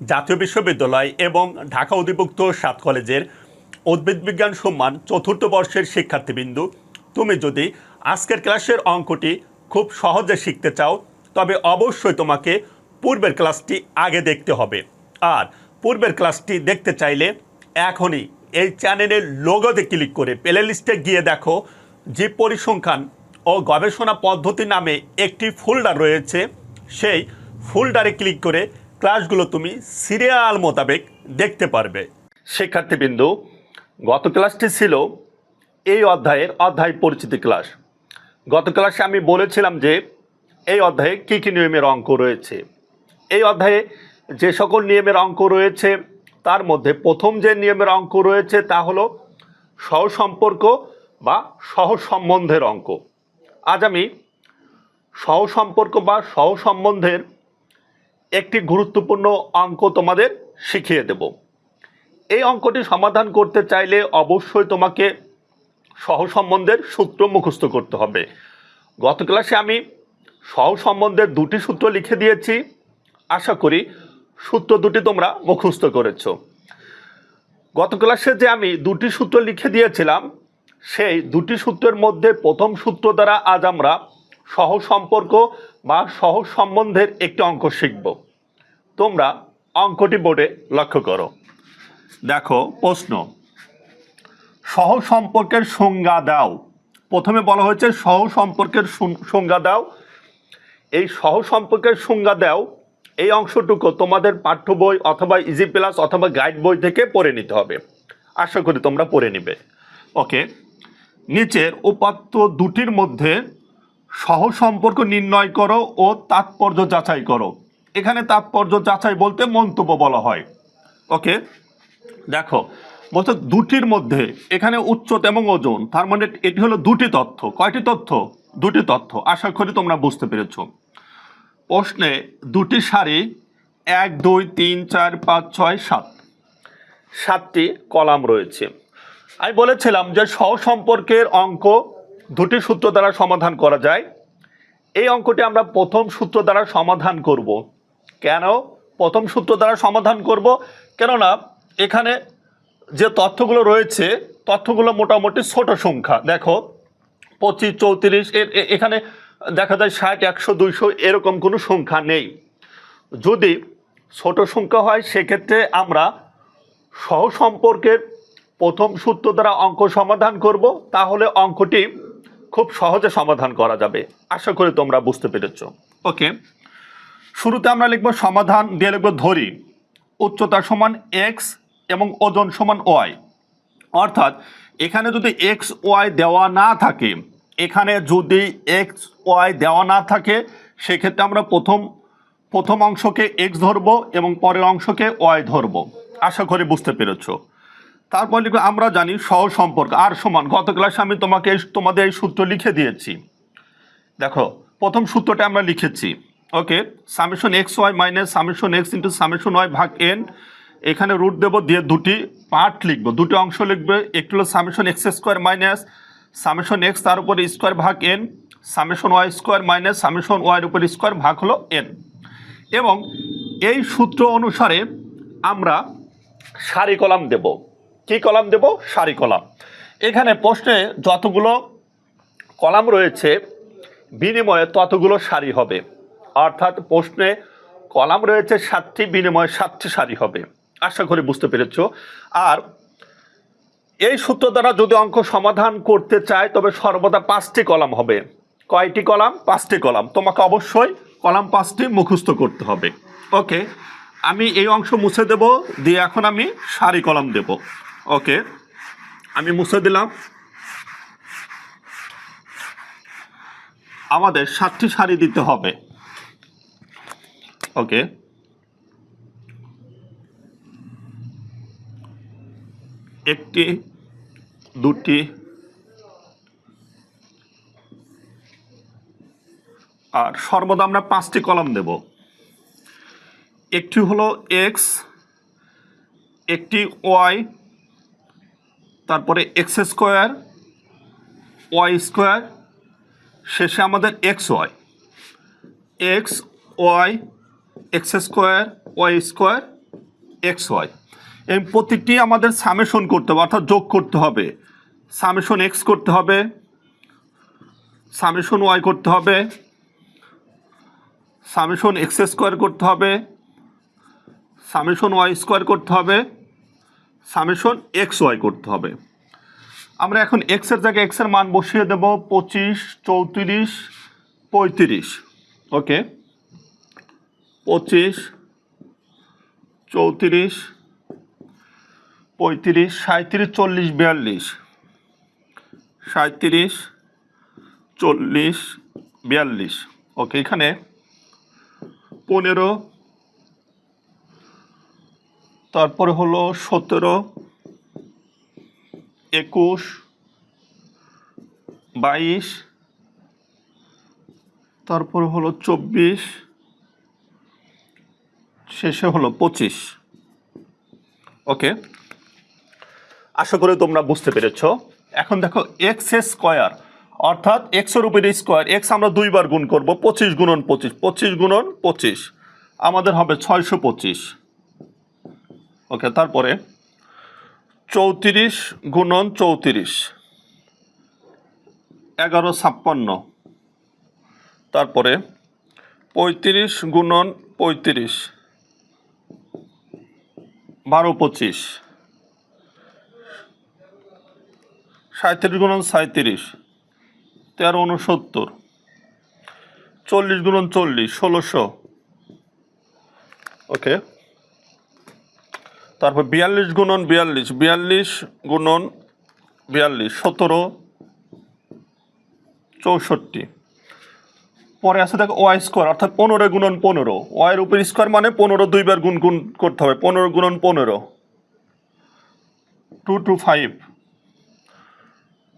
জাতীয় বিশ্ববিদ্যালয় এবং ঢাকা অধিভুক্ত সাত কলেজের উদ্ভিদ বিজ্ঞান সম্মান চতুর্থ বর্ষের শিক্ষার্থীবৃন্দু। তুমি যদি আজকের ক্লাসের অঙ্কটি খুব সহজে শিখতে চাও, তবে অবশ্যই তোমাকে পূর্বের ক্লাসটি আগে দেখতে হবে। আর পূর্বের ক্লাসটি দেখতে চাইলে এখনই এই চ্যানেলের লোগোতে ক্লিক করে প্লে লিস্টে গিয়ে দেখো যে পরিসংখ্যান ও গবেষণা পদ্ধতি নামে একটি ফোল্ডার রয়েছে। সেই ফোল্ডারে ক্লিক করে ক্লাসগুলো তুমি সিরিয়াল মোতাবেক দেখতে পারবে। শিক্ষার্থীবৃন্দু, গত ক্লাসটি ছিল এই অধ্যায়ের অধ্যায় পরিচিতি ক্লাস। গত ক্লাসে আমি বলেছিলাম যে এই অধ্যায়ে কী কী নিয়মের অঙ্ক রয়েছে। এই অধ্যায়ে যে সকল নিয়মের অঙ্ক রয়েছে, তার মধ্যে প্রথম যে নিয়মের অঙ্ক রয়েছে তা হলো সহসম্পর্ক বা সহসম্বন্ধের অঙ্ক। আজ আমি সহসম্পর্ক বা সহসম্বন্ধের একটি গুরুত্বপূর্ণ অঙ্ক তোমাদের শিখিয়ে দেব। এই অঙ্কটি সমাধান করতে চাইলে অবশ্যই তোমাকে সহসম্বন্ধের সূত্র মুখস্থ করতে হবে। গত ক্লাসে আমি সহসম্বন্ধের দুটি সূত্র লিখে দিয়েছি। আশা করি সূত্র দুটি তোমরা মুখস্থ করেছ। গত ক্লাসে যে আমি দুটি সূত্র লিখে দিয়েছিলাম, সেই দুটি সূত্রের মধ্যে প্রথম সূত্র দ্বারা আজ আমরা সহ সম্পর্ক বা সহ সম্বন্ধের একটি অঙ্ক শিখব। তোমরা অঙ্কটি বোর্ডে লক্ষ্য করো। দেখো, প্রশ্ন। সহ সম্পর্কের সংজ্ঞা দাও। প্রথমে বলা হয়েছে সহ সম্পর্কের সংজ্ঞা দাও। এই সহ সম্পর্কের সংজ্ঞা দাও, এই অংশটুকু তোমাদের পাঠ্য বই অথবা ইজি প্লাস অথবা গাইড বই থেকে পড়ে নিতে হবে। আশা করি তোমরা পড়ে নিবে। ওকে। নিচের উপাত্ত দুটির মধ্যে সহ সম্পর্ক নির্ণয় করো ও তাৎপর্য যাচাই করো। এখানে তাৎপর্য যাচাই বলতে মন্তব্য বলা হয়। ওকে? দেখো, বলছে দুটির মধ্যে, এখানে উচ্চতা এবং ওজন, তার মানে এটি হলো দুটি তথ্য। কয়টি তথ্য? দুটি তথ্য। আশা করি তোমরা বুঝতে পেরেছ। প্রশ্নে, দুটি সারি, এক, দুই, তিন, চার, পাঁচ, ছয়, সাত। সাতটি কলাম রয়েছে। আমি বলেছিলাম যে সহসম্পর্কের অঙ্ক দুটি সূত্র দ্বারা সমাধান করা যায়। এই অঙ্কটি আমরা প্রথম সূত্র দ্বারা সমাধান করব। কেন প্রথম সূত্র দ্বারা সমাধান করব? কেননা এখানে যে তথ্যগুলো রয়েছে, তথ্যগুলো মোটামুটি ছোট সংখ্যা। দেখো, পঁচিশ, চৌত্রিশ এর এখানে দেখা যায় ষাট, একশো, দুইশো, এরকম কোনো সংখ্যা নেই। যদি ছোট সংখ্যা হয়, সেক্ষেত্রে আমরা সহ সহসম্পর্কের প্রথম সূত্র দ্বারা অঙ্ক সমাধান করব। তাহলে অঙ্কটি খুব সহজে সমাধান করা যাবে। আশা করি তোমরা বুঝতে পেরেছ। ওকে। শুরুতে আমরা লিখব সমাধান, দিয়ে লিখব ধরি। উচ্চতা সমান এক্স এবং ওজন সমান ওয়াই অর্থাৎ এখানে যদি এক্স ওয়াই দেওয়া না থাকে, এখানে যদি এক্স ওয়াই দেওয়া না থাকে, সেক্ষেত্রে আমরা প্রথম প্রথম অংশকে এক্স ধরবো এবং পরের অংশকে ওয়াই ধরবো। আশা করি বুঝতে পেরেছ। তারপর লিখবে আমরা জানি সহ সম্পর্ক, আর সমান। গত ক্লাসে আমি তোমাকে তোমাদের এই সূত্র লিখে দিয়েছি। দেখো, প্রথম সূত্রটা আমরা লিখেছি। Okay, summation X Y minus summation X into summation Y ভাগ এন, এখানে রুট দেবো দিয়ে দুটি পার্ট লিখব। দুটি অংশ লিখবে, একটি হলো summation x square minus summation x, তার উপরে স্কোয়ার ভাগ n, summation y square minus summation ওয়াইয়ের উপর স্কোয়ার ভাগ হলো এন। এবং এই সূত্র অনুসারে আমরা সারি কলাম দেব। কি কলাম দেব? সারি কলাম। এখানে প্রশ্নে যতগুলো কলাম রয়েছে, বিনিময়ে ততগুলো সারি হবে। অর্থাৎ প্রশ্নে কলাম রয়েছে সাতটি, বিনিময়ে সাতটি সারি হবে। আশা করি বুঝতে পেরেছ। আর এই সূত্র দ্বারা যদি অঙ্ক সমাধান করতে চায় তবে সর্বদা পাঁচটি কলাম হবে। কয়টি কলাম? পাঁচটি কলাম। তোমাকে অবশ্যই কলাম পাঁচটি মুখস্থ করতে হবে। ওকে, আমি এই অংশ মুছে দেব, দিয়ে এখন আমি সারি কলাম দেব। ওকে আমি মুছে দিলাম। আমাদের সাতটি সারি দিতে হবে। ওকে একটি, দুটি, আর সর্বদা আমরা পাঁচটি কলাম দেব। একটি হলো এক্স একটি ওয়াই তারপরে এক্স স্কোয়ার ওয়াই স্কোয়ার, শেষে আমাদের x y x y x square y square x y এই প্রতিটি আমাদের সামেশন করতে হবে, অর্থাৎ যোগ করতে হবে। সামেশন এক্স করতে হবে সামেশন ওয়াই করতে হবে সামেশন এক্স স্কোয়ার করতে হবে সামেশন ওয়াই স্কোয়ার করতে হবে। সামেশন এক্স ওয়াই করতে হবে। আমরা এখন এক্সের জায়গায় এক্সের মান বসিয়ে দেব পঁচিশ, চৌত্রিশ, পঁয়ত্রিশ। ওকে? পঁচিশ, চৌত্রিশ, পঁয়ত্রিশ সাঁত্রিশ চল্লিশ, বিয়াল্লিশ। সাঁত্রিশ চল্লিশ, বিয়াল্লিশ। ওকে, এখানে পনেরো তারপরে হলো সতেরো, একুশ, বাইশ, তারপর হলো চব্বিশ, শেষে হলো পঁচিশ। ওকে? আশা করি তোমরা বুঝতে পেরেছ। এখন দেখো এক্স স্কোয়ার, অর্থাৎ এক্সের উপরে স্কোয়ার এক্স আমরা দুইবার গুণ করব, পঁচিশ গুণন পঁচিশ পঁচিশ গুণন পঁচিশ। আমাদের হবে ছয়শো পঁচিশ। ওকে, তারপরে চৌত্রিশ গুণন চৌত্রিশ, এগারো ছাপ্পান্ন, তারপরে পঁয়ত্রিশ গুণন পঁয়ত্রিশ, বারো পঁচিশ সাঁত্রিশ গুণন সাঁত্রিশ তেরো উনসত্তর চল্লিশ গুণন চল্লিশ, ষোলোশো, ওকে। তারপর বিয়াল্লিশ গুণন বিয়াল্লিশ বিয়াল্লিশ গুণন বিয়াল্লিশ, সতেরো, চৌষট্টি। পরে আছে দেখো ওয়াই স্কোয়ার, অর্থাৎ পনেরো গুণন পনেরো। ওয়াইয়ের উপর স্কোয়ার মানে পনেরো দুইবার গুণ গুণ করতে হবে, পনেরো গুণন পনেরো। টু টু ফাইভ,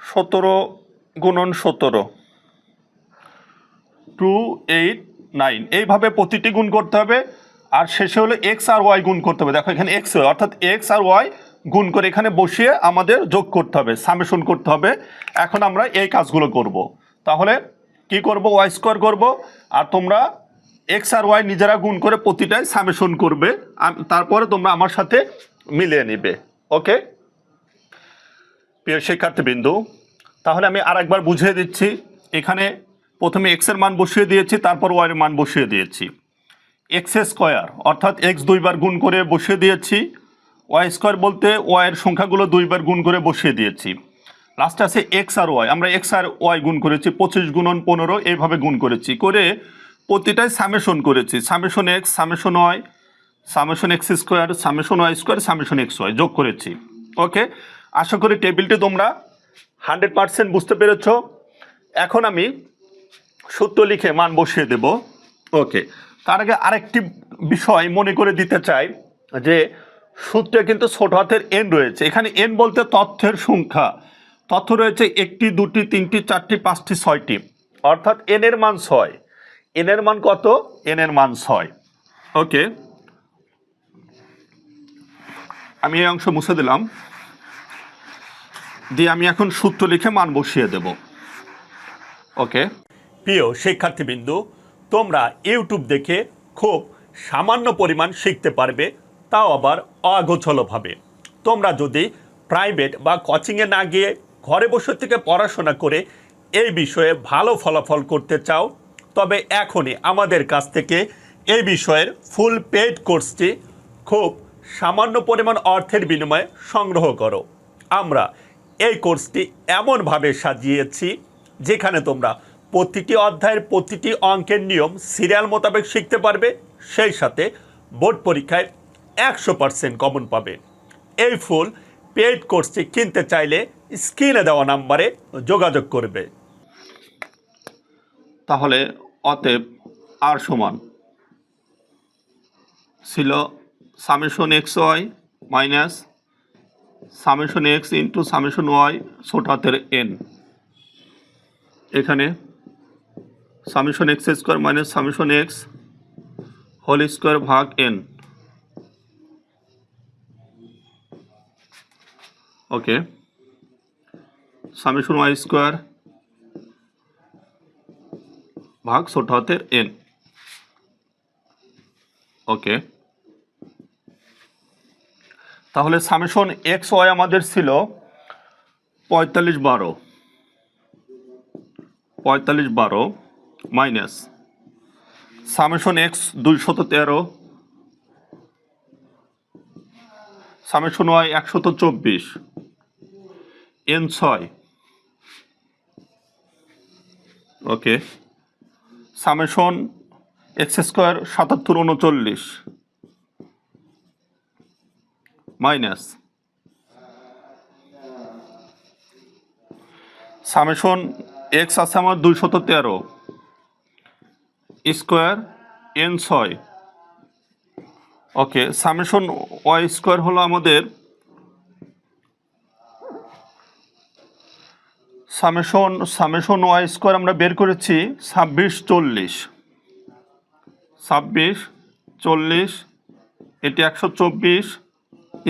সতেরো গুণন সতেরো। Two, eight, nine. এইভাবে প্রতিটি গুণ করতে হবে আর শেষে হলো এক্স আর ওয়াই গুণ করতে হবে। দেখো এখানে এক্স অর্থাৎ এক্স আর ওয়াই গুণ করে এখানে বসিয়ে আমাদের যোগ করতে হবে, সামেশন করতে হবে। এখন আমরা এই কাজগুলো করব। তাহলে কি করব? ওয়াই স্কোয়ার করব। আর তোমরা এক্স আর ওয়াই নিজেরা গুণ করে প্রতিটাই সামেশন করবে। তারপরে তোমরা আমার সাথে মিলিয়ে নিবে। ওকে প্রিয় শিক্ষার্থীবৃন্দু, তাহলে আমি আর একবার বুঝিয়ে দিচ্ছি। এখানে প্রথমে এক্সের মান বসিয়ে দিয়েছি, তারপর ওয়াইয়ের মান বসিয়ে দিয়েছি। এক্স স্কোয়ার, অর্থাৎ এক্স দুইবার গুণ করে বসিয়ে দিয়েছি। ওয়াই স্কোয়ার বলতে ওয়াইয়ের সংখ্যাগুলো দুইবার গুণ করে বসিয়ে দিয়েছি। লাস্টে আছে এক্স আর ওয়াই আমরা এক্স আর ওয়াই গুণ করেছি, পঁচিশ গুণন পনেরো, এইভাবে গুণ করেছি। করে প্রতিটাই সামেশন করেছি। Summation x summation y summation x square summation y square summation x y যোগ করেছি। ওকে আশা করি টেবিলটি তোমরা হান্ড্রেড পার্সেন্ট বুঝতে পেরেছ। এখন আমি সূত্র লিখে মান বসিয়ে দেব। ওকে তার আগে আরেকটি বিষয় মনে করে দিতে চাই, যে সূত্রে কিন্তু ছোট হাতের এন রয়েছে। এখানে এন বলতে তথ্যের সংখ্যা। তথ্য রয়েছে একটি, দুটি, তিনটি, চারটি, পাঁচটি, ছয়টি। অর্থাৎ এন এর মান ছয়। এন এর মান কত? এন এর মান ছয়। ওকে। আমি এই অংশ মুছে দিলাম। দিয়ে আমি এখন সূত্র লিখে মান বসিয়ে দেব। ওকে। প্রিয় শিক্ষার্থীবৃন্দু তোমরা ইউটিউব দেখে খুব সামান্য পরিমাণ শিখতে পারবে, তাও আবার অগোছলভাবে। তোমরা যদি প্রাইভেট বা কোচিংয়ে না গিয়ে ঘরে বসে থেকে পড়াশোনা করে এই বিষয়ে ভালো ফলাফল করতে চাও, তবে এখনই আমাদের কাছ থেকে এই বিষয়ের ফুল পেড কোর্সটি খুব সামান্য পরিমাণ অর্থের বিনিময়ে সংগ্রহ করো। আমরা এই কোর্সটি এমনভাবে সাজিয়েছি, যেখানে তোমরা প্রতিটি অধ্যায়ের প্রতিটি অঙ্কের নিয়ম সিরিয়াল মোতাবেক শিখতে পারবে, সেই সাথে বোর্ড পরীক্ষায় একশো পার্সেন্ট কমন পাবে। এই ফুল পেইড কোর্সটি কিনতে চাইলে স্ক্রিনে দেওয়া নাম্বারে যোগাযোগ করবে। তাহলে অতএব আর সমান ছিল summation x y minus summation x into summation y ছোট হাতের এন। এখানে summation x square minus summation x whole square ভাগ n. Okay. Summation y square ভাগ ছোট এন। ওকে। তাহলে সামেশন এক্স ওয়াই আমাদের ছিল পঁয়তাল্লিশ বারো। পঁয়তাল্লিশ বারো। মাইনাস সামেশন এক্স দুইশত তেরো সামেশন ওয়াই একশত চব্বিশ, এন ছয়। ওকে। সামেশন এক্স স্কোয়ার সাতাত্তর উনচল্লিশ, মাইনাস। সামেশন এক্স আছে আমার দুইশত তেরো স্কোয়ার এন ছয়। ওকে, সামেশন ওয়াই স্কোয়ার হলো আমাদের সামেশন সামেশন ওয়াই স্কোয়ার আমরা বের করেছি ছাব্বিশ চল্লিশ। ছাব্বিশ চল্লিশ, এটি একশো চব্বিশ,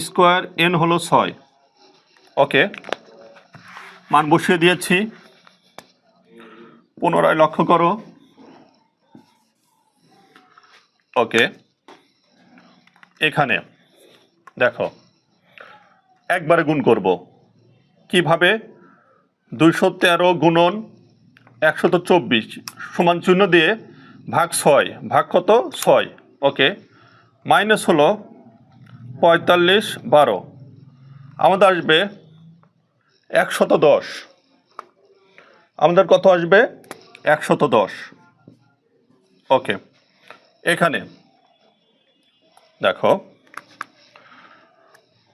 স্কোয়ার এন হলো ছয়। ওকে, মান বসিয়ে দিয়েছি। পুনরায় লক্ষ্য করো। ওকে। এখানে, দেখো, একবারে গুণ করব। কীভাবে? দুইশো তেরো গুণন একশত চব্বিশ সমান চিহ্ন দিয়ে ভাগ ছয়, ভাগ কত? ছয়, ওকে। মাইনাস হলো পঁয়তাল্লিশ বারো। আমাদের আসবে একশত দশ। আমাদের কত আসবে? একশত দশ। ওকে। এখানে, দেখো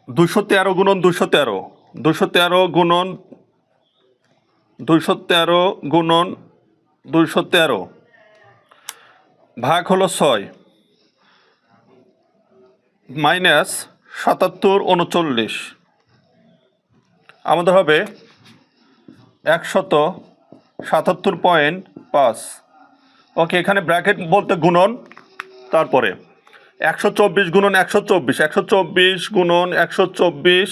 দুশো তেরো গুণন দুশো তেরো দুশো তেরো গুণন দুইশো তেরো গুণন দুইশো তেরো, ভাগ হলো ছয়, মাইনাস সাতাত্তর উনচল্লিশ। আমাদের হবে একশত সাতাত্তর পয়েন্ট পাঁচ। ওকে, এখানে ব্র্যাকেট বলতে গুণন তারপরে একশো চব্বিশ গুণন একশো চব্বিশ একশো চব্বিশ গুণন একশো চব্বিশ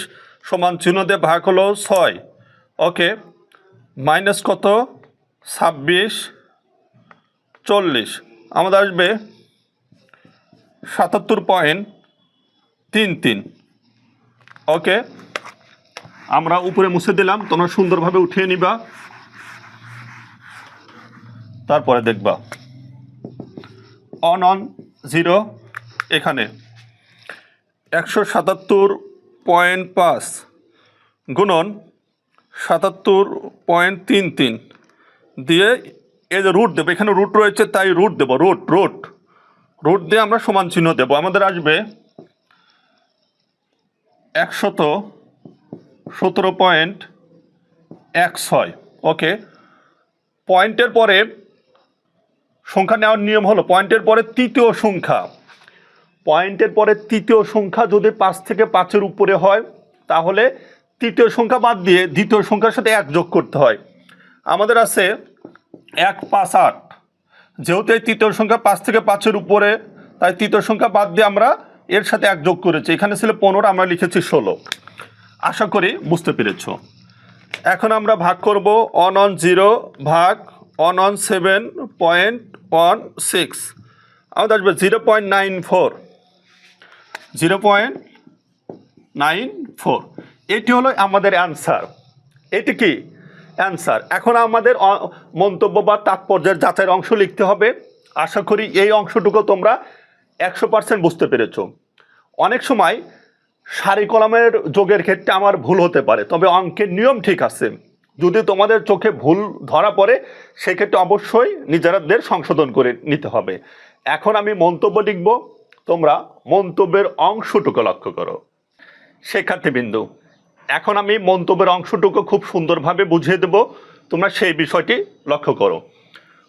সমান চিহ্ন দিয়ে ভাগ হলো ছয়। ওকে, মাইনাস কত? ছাব্বিশ, চল্লিশ। আমাদের আসবে সাতাত্তর পয়েন্ট তিন তিন। ওকে, আমরা উপরে মুছে দিলাম, তোমরা সুন্দরভাবে উঠিয়ে নিবা। তারপরে দেখবা। অন অন জিরো এখানে। একশো সাতাত্তর পয়েন্ট পাঁচ গুণন সাতাত্তর পয়েন্ট তিন তিন দিয়ে এ যে রুট দেবো, এখানে রুট রয়েছে, তাই রুট দেবো রুট রুট রুট দিয়ে আমরা সমান চিহ্ন দেবো। আমাদের আসবে একশত সতেরো পয়েন্ট এক ছয়। ওকে পয়েন্টের পরে সংখ্যা নেওয়ার নিয়ম হলো পয়েন্টের পরে তৃতীয় সংখ্যা। পয়েন্টের পরে তৃতীয় সংখ্যা যদি পাঁচ থেকে পাঁচের উপরে হয়, তাহলে তৃতীয় সংখ্যা বাদ দিয়ে দ্বিতীয় সংখ্যার সাথে এক যোগ করতে হয়। আমাদের আছে এক, পাঁচ, আট। যেহেতু এই তৃতীয় সংখ্যা পাঁচ থেকে পাঁচের উপরে, তাই তৃতীয় সংখ্যা বাদ দিয়ে আমরা এর সাথে এক যোগ করেছি। এখানে ছিল পনেরো, আমরা লিখেছি ষোলো। আশা করি বুঝতে পেরেছ। এখন আমরা ভাগ করব অন অন জিরো ভাগ one one seven point one six আমাদের আসবে zero point nine four zero point nine four এটি হলো আমাদের অ্যান্সার এটি কি? অ্যান্সার এখন আমাদের মন্তব্য বা তাৎপর্যের যাচাইয়ের অংশ লিখতে হবে। আশা করি এই অংশটুকু তোমরা একশো পার্সেন্ট বুঝতে পেরেছ। অনেক সময় সারি কলমের যোগের ক্ষেত্রে আমার ভুল হতে পারে, তবে অঙ্কের নিয়ম ঠিক আছে। যদি তোমাদের চোখে ভুল ধরা পড়ে, সেক্ষেত্রে অবশ্যই নিজেরাদের সংশোধন করে নিতে হবে। এখন আমি মন্তব্য লিখব, তোমরা মন্তব্যের অংশটুকু লক্ষ্য করো। শিক্ষার্থীবৃন্দু এখন আমি মন্তব্যের অংশটুকু খুব সুন্দরভাবে বুঝিয়ে দেব, তোমরা সেই বিষয়টি লক্ষ্য করো।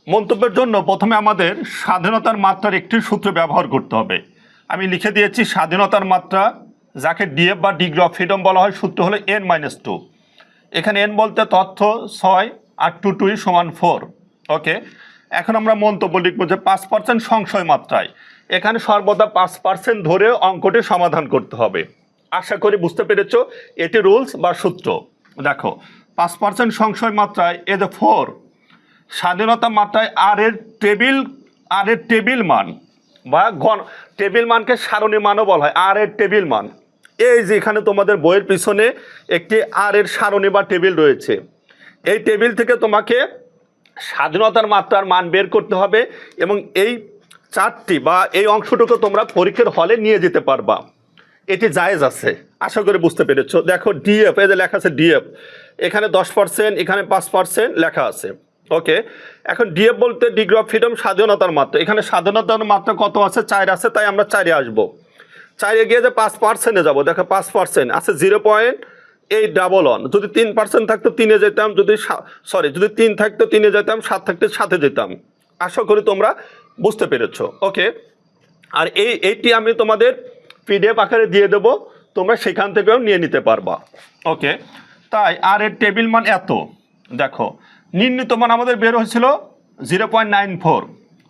মন্তব্যের জন্য প্রথমে আমাদের স্বাধীনতার মাত্রার একটি সূত্র ব্যবহার করতে হবে। আমি লিখে দিয়েছি, স্বাধীনতার মাত্রা, যাকে ডিএফ বা ডিগ্রি অফ ফ্রিডম বলা হয়, সূত্র হলো এন মাইনাস টু এখানে এন বলতে তথ্য ছয় আর টু টুই সমান ফোর ওকে এখন আমরা মন্তব্য লিখব যে পাঁচ পার্সেন্ট সংশয় মাত্রায়। এখানে সর্বদা পাঁচ পার্সেন্ট ধরে অঙ্কটি সমাধান করতে হবে। আশা করি বুঝতে পেরেছ, এটি রুলস বা সূত্র। দেখো, পাঁচ পার্সেন্ট সংশয় মাত্রায় এ যে ফোর স্বাধীনতা মাত্রায় আর এর টেবিল আর এর টেবিল মান বা গণ টেবিল মানকে সারণী মানও বলা হয়। আর এর টেবিল মান। এই যে এখানে তোমাদের বইয়ের পিছনে একটি আর এর সারণী বা টেবিল রয়েছে। এই টেবিল থেকে তোমাকে স্বাধীনতার মাত্রার মান বের করতে হবে এবং এই চারটি বা এই অংশটুকু তোমরা পরীক্ষার হলে নিয়ে যেতে পারবা। এটি জায়েজ আছে, আশা করি বুঝতে পেরেছ। দেখো ডিএফ এই যে লেখা আছে ডিএফ এখানে দশ পার্সেন্ট, এখানে পাঁচ পার্সেন্ট লেখা আছে। ওকে, এখন ডিএফ বলতে ডিগ্রি অফ ফ্রিডম স্বাধীনতার মাত্রা। এখানে স্বাধীনতার মাত্রা কত আছে? চার আছে, তাই আমরা চারে আসব। চারে গিয়ে যে পাঁচ পার্সেন্টে যাব। দেখো পাঁচ পার্সেন্ট আছে জিরো পয়েন্ট এই ডাবল ওয়ান যদি তিন পার্সেন্ট থাকতো তিনে যেতাম, যদি সরি যদি তিন থাকতো তিনে যেতাম, সাত থাকতো সাথে যেতাম। আশা করি তোমরা বুঝতে পেরেছ। ওকে আর এই, এইটি আমি তোমাদের পিডিএফ আকারে দিয়ে দেবো। তোমরা সেখান থেকেও নিয়ে নিতে পারবা। ওকে তাই, আর এর টেবিল মান এত। দেখো, নির্ণীত মান আমাদের বের হয়েছিল জিরো পয়েন্ট নাইন ফোর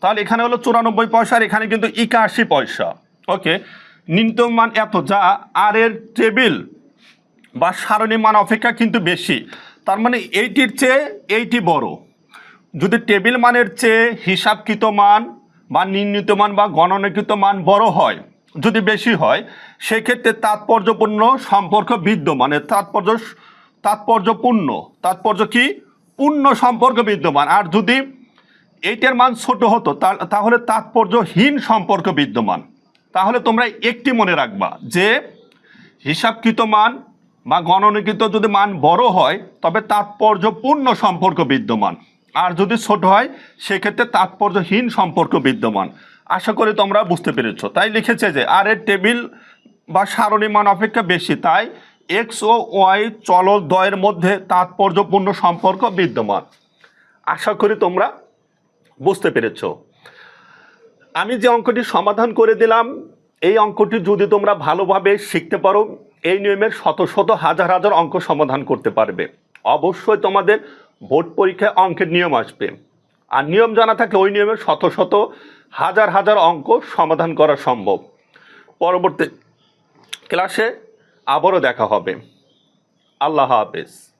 তাহলে এখানে হলো চুরানব্বই পয়সা, আর এখানে কিন্তু একাশি পয়সা। ওকে নির্ণীত মান এত যা আর এর টেবিল বা সারণী মান অপেক্ষা কিন্তু বেশি। তার মানে এইটির চেয়ে এইটি বড়। যদি টেবিল মানের চেয়ে হিসাবকৃত মান বা নির্ণীত মান বা গণনাকৃত মান বড় হয়, যদি বেশি হয়, সেক্ষেত্রে তাৎপর্যপূর্ণ সম্পর্ক বিদ্যমানের তাৎপর্য, তাৎপর্যপূর্ণ। তাৎপর্য কি? পূর্ণ সম্পর্ক বিদ্যমান। আর যদি এইটার মান ছোট হতো তাহলে তাৎপর্যহীন সম্পর্ক বিদ্যমান। তাহলে তোমরা একটি মনে রাখবা যে হিসাবকৃত মান বা গণনীকৃত যদি মান বড় হয়, তবে তাৎপর্যপূর্ণ সম্পর্ক বিদ্যমান। আর যদি ছোট হয়, সেক্ষেত্রে তাৎপর্যহীন সম্পর্ক বিদ্যমান। আশা করি তোমরা বুঝতে পেরেছ। তাই লিখেছে যে, আর এর টেবিল বা সারণী মান অপেক্ষা বেশি, তাই এক্স ও ওয়াই চলল দ্বয়ের মধ্যে তাৎপর্যপূর্ণ সম্পর্ক বিদ্যমান। আশা করি তোমরা বুঝতে পেরেছ। আমি যে অঙ্কটি সমাধান করে দিলাম, এই অঙ্কটি যদি তোমরা ভালোভাবে শিখতে পারো, এই নিয়মের শত শত হাজার হাজার অঙ্ক সমাধান করতে পারবে। অবশ্যই তোমাদের বোর্ড পরীক্ষায় অঙ্কের নিয়ম আসবে। আর নিয়ম জানা থাকে ওই নিয়মের শত শত হাজার হাজার অঙ্ক সমাধান করা সম্ভব। পরবর্তী ক্লাসে আবারও দেখা হবে। আল্লাহ হাফেজ।